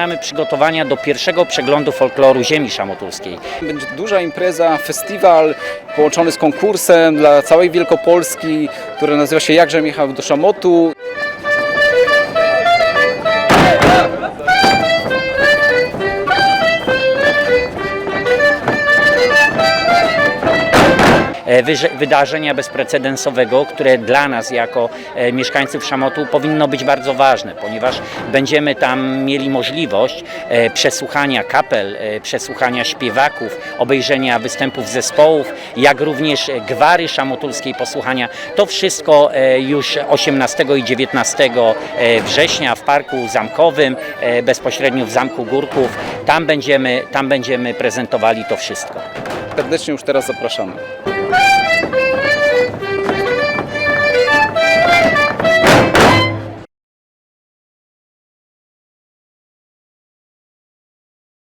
rozpoczynamy przygotowania do pierwszego przeglądu folkloru ziemi szamotulskiej. Będzie duża impreza, festiwal połączony z konkursem dla całej Wielkopolski, który nazywa się Jakże Michał do Szamotu. Wydarzenia bezprecedensowego, które dla nas jako e, mieszkańców Szamotu powinno być bardzo ważne, ponieważ będziemy tam mieli możliwość e, przesłuchania kapel, e, przesłuchania śpiewaków, obejrzenia występów zespołów, jak również e, gwary szamotulskiej posłuchania. To wszystko e, już 18 i 19 e, września w Parku Zamkowym, e, bezpośrednio w Zamku Górków. Tam będziemy, tam będziemy prezentowali to wszystko. Serdecznie już teraz zapraszamy.